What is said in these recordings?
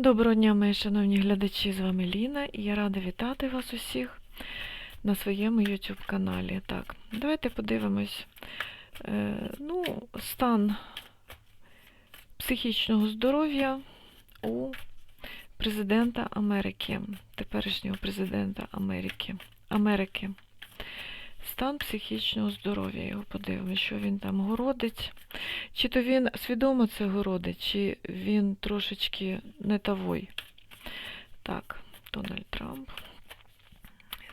Доброго дня, мої шановні глядачі, з вами Ліна, і я рада вітати вас усіх на своєму YouTube каналі. Так, давайте подивимось е, ну, стан психічного здоров'я у президента Америки, теперішнього президента Америки. Америки. Стан психічного здоров'я його подивимось, що він там городить. Чи то він свідомо це городить, чи він трошечки не тавой. Так, Дональд Трамп.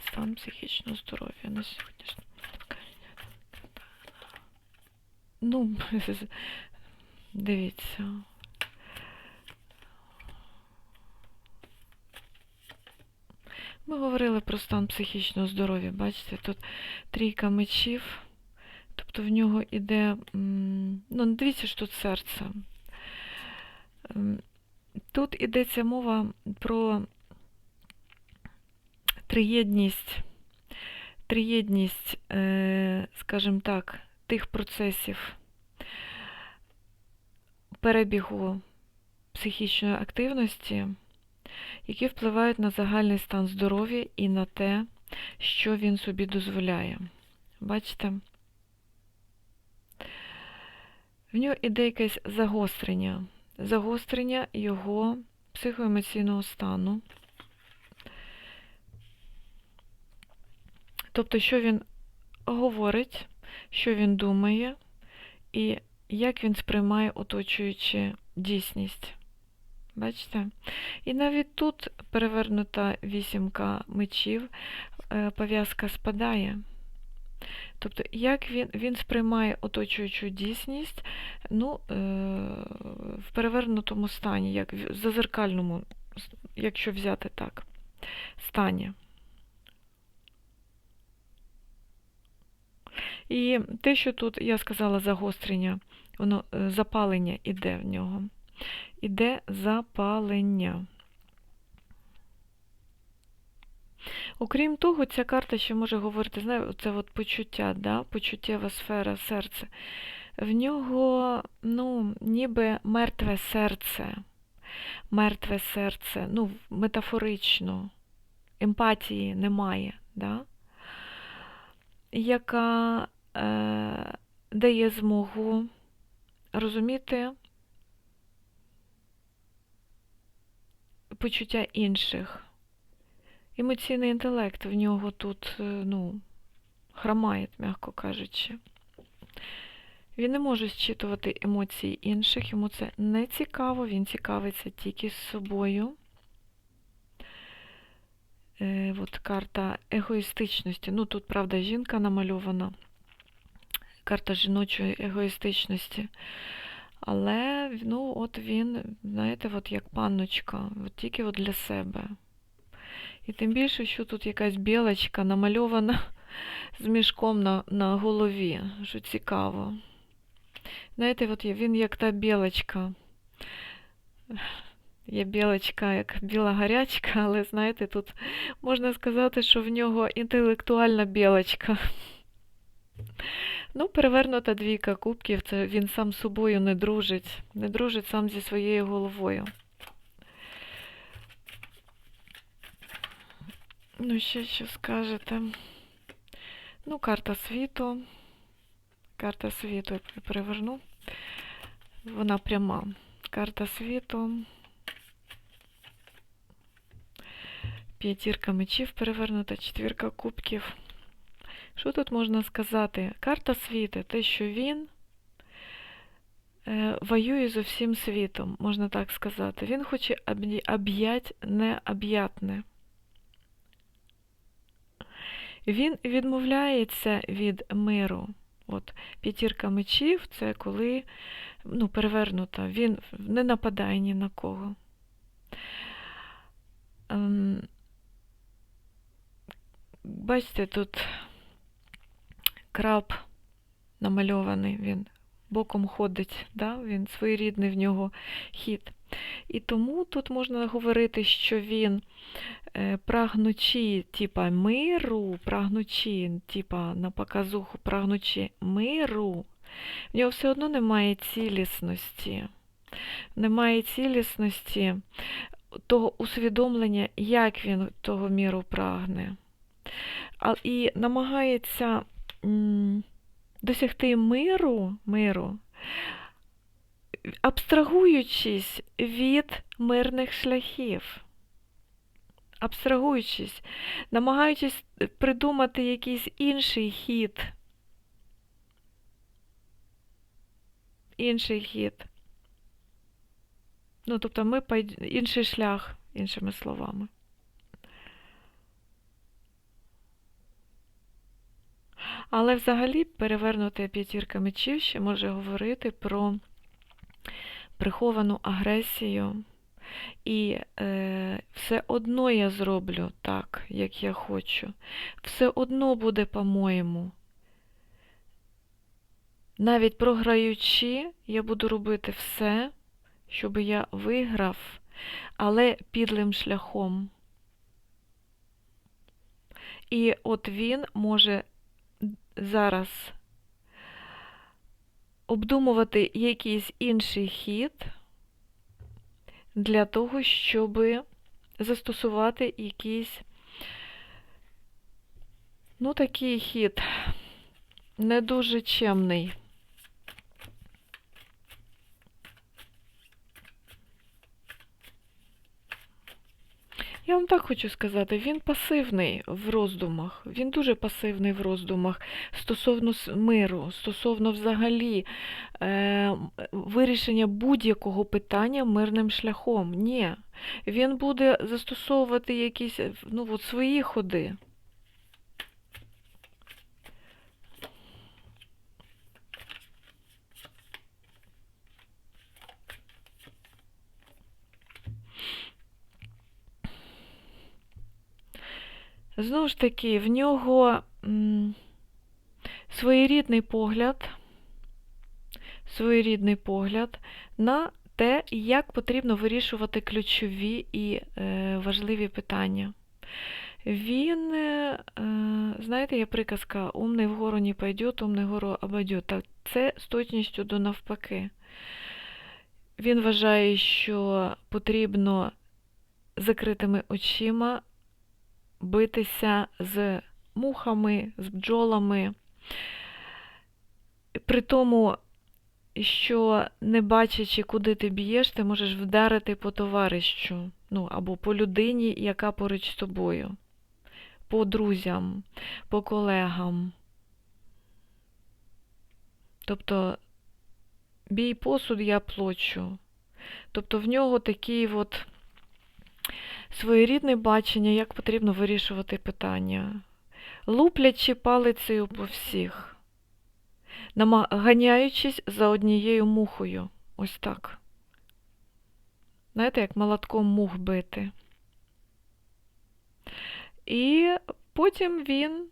Стан психічного здоров'я на сьогоднішній. Ну, дивіться. Ми говорили про стан психічного здоров'я. Бачите, тут трійка мечів. Тобто в нього іде, ну, дивіться, що тут серце. Тут йдеться мова про триєдність, триєдність, е, скажімо так, тих процесів перебігу психічної активності, які впливають на загальний стан здоров'я і на те, що він собі дозволяє. Бачите? В нього іде якесь загострення, загострення його психоемоційного стану. Тобто, що він говорить, що він думає, і як він сприймає оточуючу дійсність. Бачите? І навіть тут перевернута вісімка мечів, е, пов'язка спадає. Тобто, як він він сприймає оточуючу дійсність ну, е, в перевернутому стані, як в зазеркальному, якщо взяти так, стані. І те, що тут я сказала загострення, воно е, запалення іде в нього. Іде запалення. Окрім того, ця карта ще може говорити, знаєте, це от почуття, да? почуттєва сфера серця. В нього, ну, ніби мертве серце, мертве серце, ну, метафорично, емпатії немає, да? яка е, дає змогу розуміти почуття інших. Емоційний інтелект в нього тут, е, ну, хромає, м'яко кажучи. Він не може зчитувати емоції інших, йому це не цікаво, він цікавиться тільки з собою. Е, от карта егоїстичності. Ну, тут, правда, жінка намальована, карта жіночої егоїстичності. Але, ну, от він, знаєте, от як панночка, от тільки от для себе. І тим більше, що тут якась білочка намальована з мішком на на голові, що цікаво. Знаєте, от він як та білочка. Є білочка, як біла гарячка, але, знаєте, тут можна сказати, що в нього інтелектуальна білочка. Ну, перевернута двійка кубків, це він сам з собою не дружить, не дружить сам зі своєю головою. Ну, ще що скажете? Ну, карта світу. Карта світу я переверну. Вона пряма. Карта світу. П'ятірка мечів перевернута, четвірка кубків. Що тут можна сказати? Карта світу, те, що він е, воює з усім світом, можна так сказати. Він хоче об'ять необ'ятне. Він відмовляється від миру. От П'ятірка мечів це коли ну, перевернута, він не нападає ні на кого. Ем, бачите, тут краб намальований, він боком ходить, да? він своєрідний в нього хід. І тому тут можна говорити, що він е, прагнучи типа миру, прагнучи, типа на показуху, прагнучи миру, в нього все одно немає цілісності. Немає цілісності того усвідомлення, як він того міру прагне. І намагається досягти миру, миру, абстрагуючись від мирних шляхів. Абстрагуючись, намагаючись придумати якийсь інший хід. Інший хід. Ну, тобто ми інший шлях, іншими словами. Але взагалі перевернута п'ятірка мечів ще може говорити про приховану агресію. І е, все одно я зроблю так, як я хочу. Все одно буде по-моєму. Навіть програючи, я буду робити все, щоб я виграв, але підлим шляхом. І от він може зараз обдумувати якийсь інший хід для того, щоб застосувати якийсь, ну, такий хід, не дуже чемний. Я вам так хочу сказати, він пасивний в роздумах, він дуже пасивний в роздумах стосовно миру, стосовно взагалі е, вирішення будь-якого питання мирним шляхом. Ні, він буде застосовувати якісь ну, от свої ходи. Знову ж таки, в нього м, своєрідний погляд, своєрідний погляд на те, як потрібно вирішувати ключові і е, важливі питання. Він, е, знаєте, є приказка умний вгору не пойдет, умний вгору обойдет. Так, це з точністю до навпаки. Він вважає, що потрібно закритими очима битися з мухами, з бджолами, при тому, що не бачачи, куди ти б'єш, ти можеш вдарити по товарищу, ну, або по людині, яка поруч з тобою, по друзям, по колегам. Тобто, бій посуд я плачу. Тобто в нього такий от своєрідне бачення, як потрібно вирішувати питання, луплячи палицею по всіх, намагаючись за однією мухою. Ось так. Знаєте, як молотком мух бити. І потім він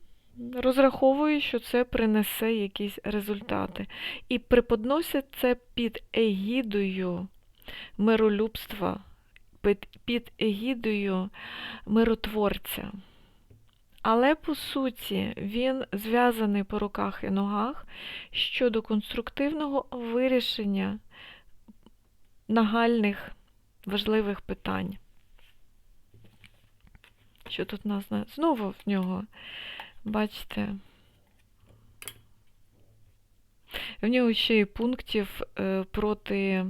розраховує, що це принесе якісь результати. І преподносить це під егідою миролюбства під егідою миротворця. Але, по суті, він зв'язаний по руках і ногах щодо конструктивного вирішення нагальних важливих питань. Що тут нас знову в нього, бачите, в нього ще й пунктів е, проти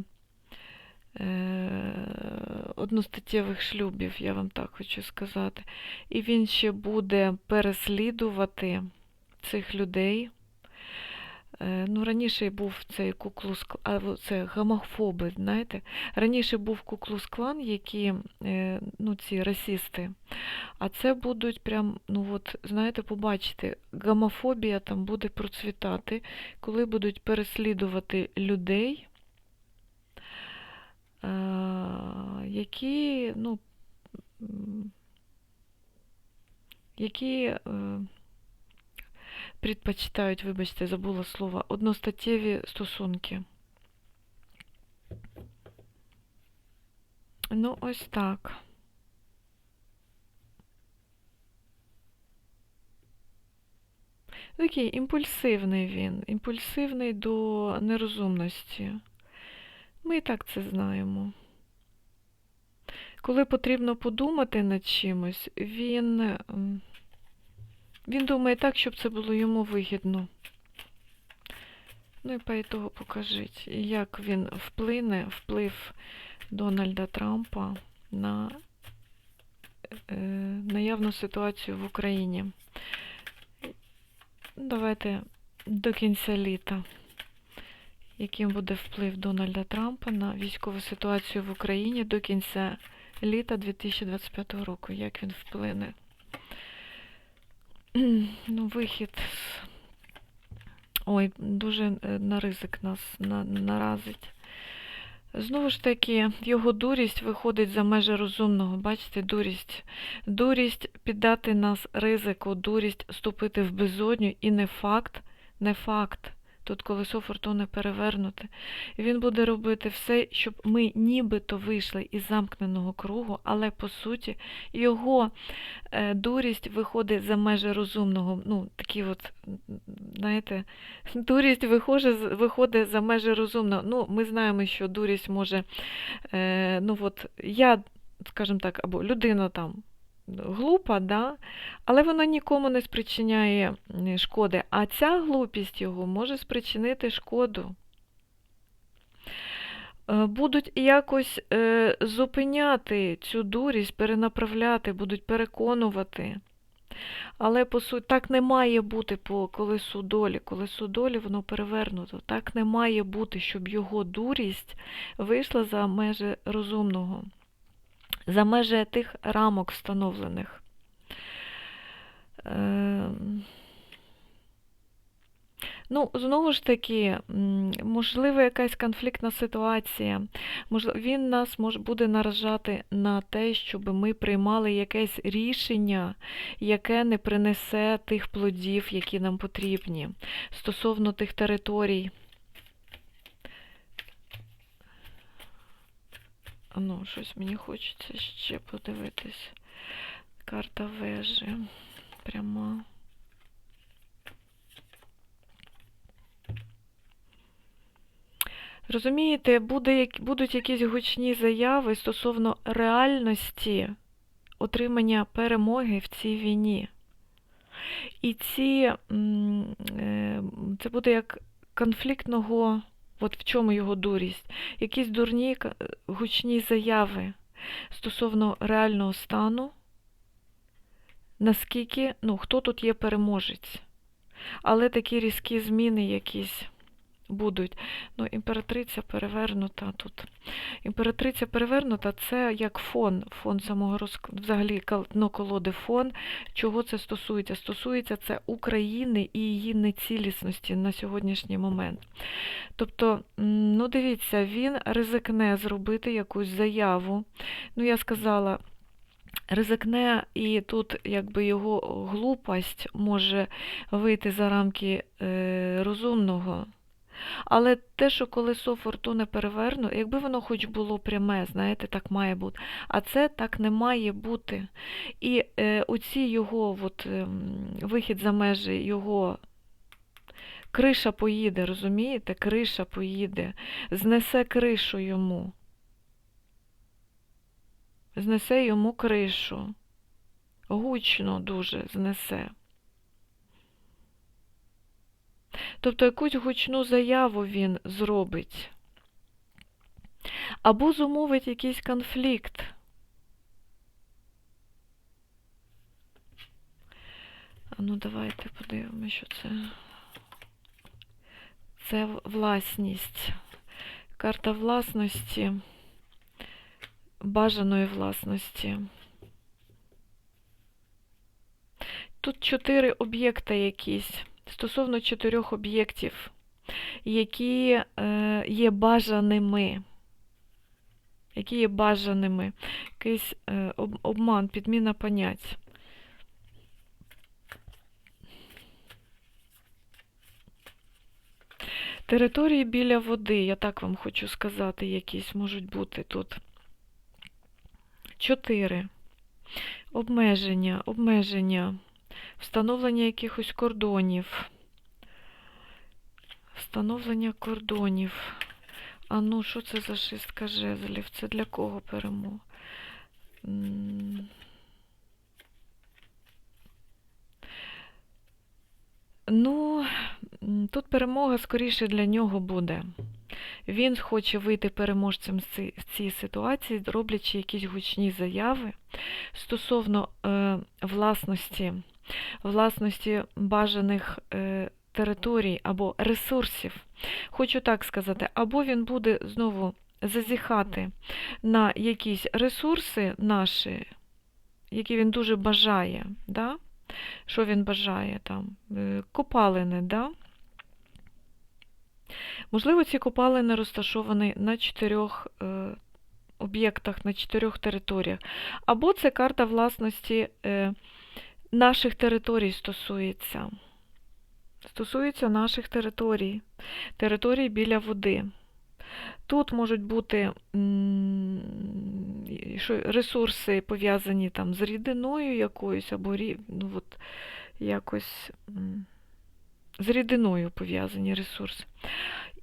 одностаттєвих шлюбів, я вам так хочу сказати. І він ще буде переслідувати цих людей. Е, ну, Раніше був цей куклус, а це гомофоби, знаєте. Раніше був куклус клан, які е, ну, ці расісти. А це будуть прям, ну от, знаєте, побачите, гомофобія там буде процвітати, коли будуть переслідувати людей. Е, які, ну, які е, предпочитають, вибачте, забула слово, одностаттєві стосунки. Ну, ось так. Такий імпульсивний він, імпульсивний до нерозумності. Ми і так це знаємо. коли потрібно подумати над чимось, він, він думає так, щоб це було йому вигідно. Ну і по ітогу покажіть, як він вплине, вплив Дональда Трампа на е, наявну ситуацію в Україні. Давайте до кінця літа. Яким буде вплив Дональда Трампа на військову ситуацію в Україні до кінця літа 2025 року? Як він вплине? Ну, вихід. Ой, дуже е, на ризик нас на, наразить. Знову ж таки, його дурість виходить за межі розумного. Бачите, дурість. Дурість піддати нас ризику, дурість вступити в безодню і не факт, не факт. Тут колесо фортуни перевернуте. І він буде робити все, щоб ми нібито вийшли із замкненого кругу, але по суті його е, дурість виходить за межі розумного. Ну, такі от, знаєте, дурість виходить, за межі розумного. Ну, ми знаємо, що дурість може, е, ну от я, скажімо так, або людина там глупа, да? але вона нікому не спричиняє шкоди. А ця глупість його може спричинити шкоду. Е, Будуть якось е, зупиняти цю дурість, перенаправляти, будуть переконувати. Але по суті, так не має бути по колесу долі. Колесо долі воно перевернуто. Так не має бути, щоб його дурість вийшла за межі розумного, за межі тих рамок встановлених. Ем, Ну, знову ж таки, можливо, якась конфліктна ситуація. Він нас буде наражати на те, щоб ми приймали якесь рішення, яке не принесе тих плодів, які нам потрібні, стосовно тих територій. Ну, щось мені хочеться ще подивитись. Карта вежі. Пряма. Розумієте, буде, будуть якісь гучні заяви стосовно реальності отримання перемоги в цій війні. І ці, е, це буде як конфліктного, от в чому його дурість, якісь дурні гучні заяви стосовно реального стану, наскільки, ну, хто тут є переможець. Але такі різкі зміни якісь будуть. Ну, імператриця перевернута тут. Імператриця перевернута це як фон, фон самого розкладу, взагалі ну, колоди фон. Чого це стосується? Стосується це України і її нецілісності на сьогоднішній момент. Тобто, ну дивіться, він ризикне зробити якусь заяву. Ну, я сказала. Ризикне, і тут якби його глупость може вийти за рамки е, розумного. Але те, що колесо фортуни переверну, якби воно хоч було пряме, знаєте, так має бути. А це так не має бути. І е, оці його от, ем, вихід за межі, його криша поїде, розумієте? Криша поїде, знесе кришу йому. Знесе йому кришу. Гучно дуже знесе. Тобто якусь гучну заяву він зробить. Або зумовить якийсь конфлікт. Ну давайте подивимося, що це. Це власність. Карта власності, бажаної власності. Тут чотири об'єкта якісь. Стосовно чотирьох об'єктів, які е, є бажаними. Які є бажаними. Якийсь е, об- обман, підміна понять. Території біля води, я так вам хочу сказати, якісь можуть бути тут. Чотири. Обмеження, обмеження, встановлення якихось кордонів. Встановлення кордонів. А ну, що це за шістка жезлів? Це для кого перемога? Ну, тут перемога скоріше для нього буде. Він хоче вийти переможцем з цієї ситуації, роблячи якісь гучні заяви стосовно е, власності, власності бажаних е, територій або ресурсів. Хочу так сказати, або він буде знову зазіхати на якісь ресурси наші, які він дуже бажає. Да? Що він бажає там? Е, Копалини, да? Можливо, ці копалини розташовані на чотирьох е, об'єктах, на чотирьох територіях. Або це карта власності наших територій стосується. Стосується наших територій, територій біля води. Тут можуть бути ресурси пов'язані там з рідиною якоюсь, або ну, от, якось з рідиною пов'язані ресурси.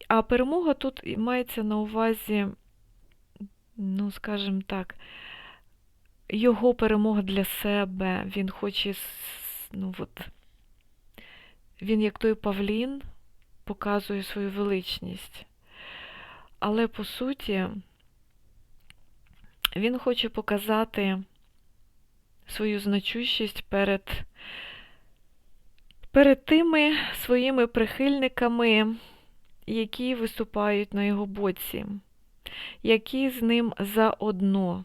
А перемога тут мається на увазі, ну, скажімо так, його перемога для себе. Він хоче, ну, от, він як той павлін показує свою величність. Але по суті, він хоче показати свою значущість перед, перед тими своїми прихильниками, які виступають на його боці, які з ним заодно.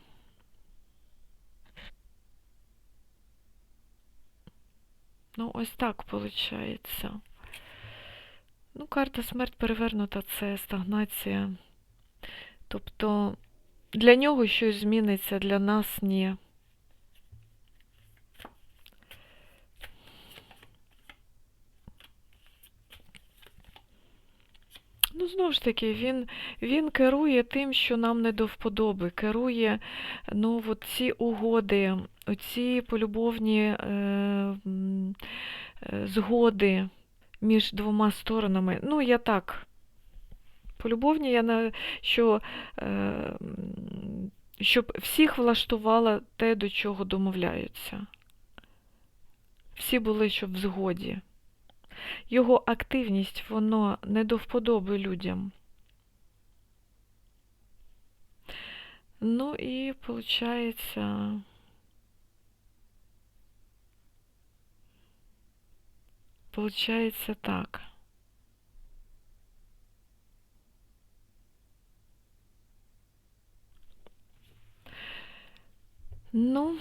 Ну, ось так виходить. Ну, карта смерть перевернута це стагнація. Тобто для нього щось зміниться, для нас ні. Знову ж таки, він, він керує тим, що нам не до вподоби, керує ну, от ці угоди, оці полюбовні е, е, згоди між двома сторонами. Ну, я так. Полюбовні, я на що, е, щоб всіх влаштувало те, до чого домовляються. Всі були, щоб в згоді. Його активність, воно не до вподоби людям. Ну і виходить. Получається так. Ну,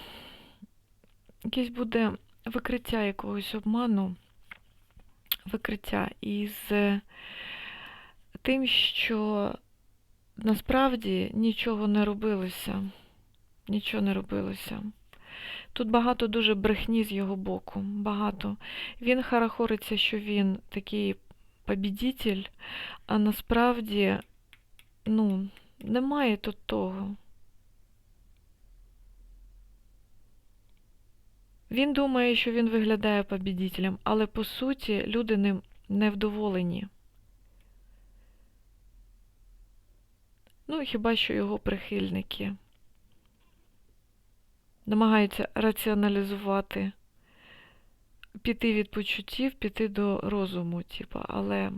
якесь буде викриття якогось обману, викриття із е, тим, що насправді нічого не робилося. Нічого не робилося. Тут багато дуже брехні з його боку. Багато. Він харахориться, що він такий побідітель, а насправді, ну, немає тут того. Він думає, що він виглядає побідітелем, але по суті люди ним невдоволені. Ну, хіба що його прихильники намагаються раціоналізувати, піти від почуттів, піти до розуму, типу, але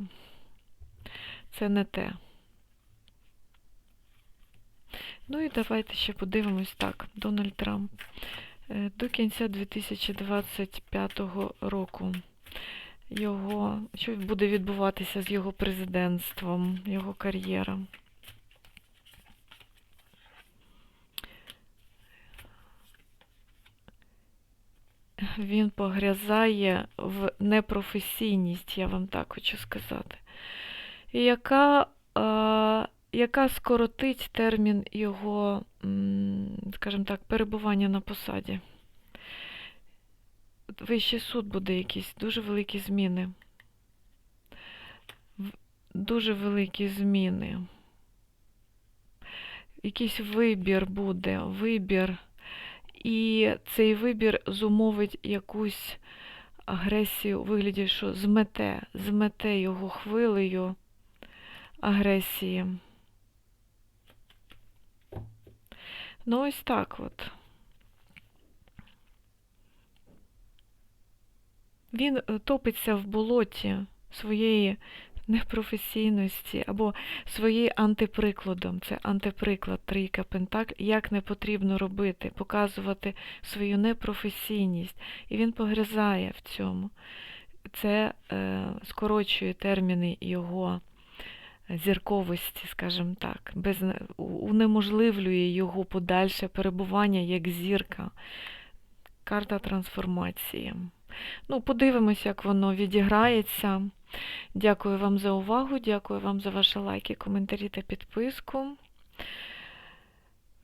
це не те. Ну і давайте ще подивимось так. Дональд Трамп. Е, До кінця 2025 року його, що буде відбуватися з його президентством, його кар'єра. Він погрязає в непрофесійність, я вам так хочу сказати, яка, яка скоротить термін його, скажімо так, перебування на посаді. Вищий суд буде якісь дуже великі зміни. Дуже великі зміни. Якийсь вибір буде, вибір. І цей вибір зумовить якусь агресію у вигляді, що змете, змете його хвилею агресії. Ну, ось так от. Він е, топиться в болоті своєї непрофесійності або своєї антиприкладом. Це антиприклад трійка Пентак, як не потрібно робити, показувати свою непрофесійність. І він погризає в цьому. Це е, скорочує терміни його зірковості, скажімо так, без, унеможливлює його подальше перебування як зірка. Карта трансформації. Ну, подивимось, як воно відіграється. Дякую вам за увагу, дякую вам за ваші лайки, коментарі та підписку.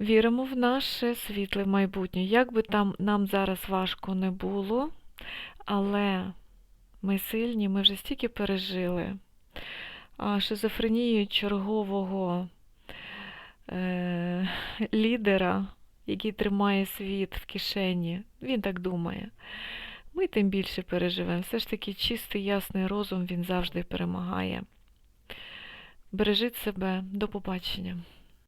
Віримо в наше світле майбутнє. Як би там нам зараз важко не було, але ми сильні, ми вже стільки пережили. Шизофренію чергового е- лідера, який тримає світ в кишені, він так думає. Ми тим більше переживемо. Все ж таки чистий, ясний розум, він завжди перемагає. Бережіть себе, до побачення.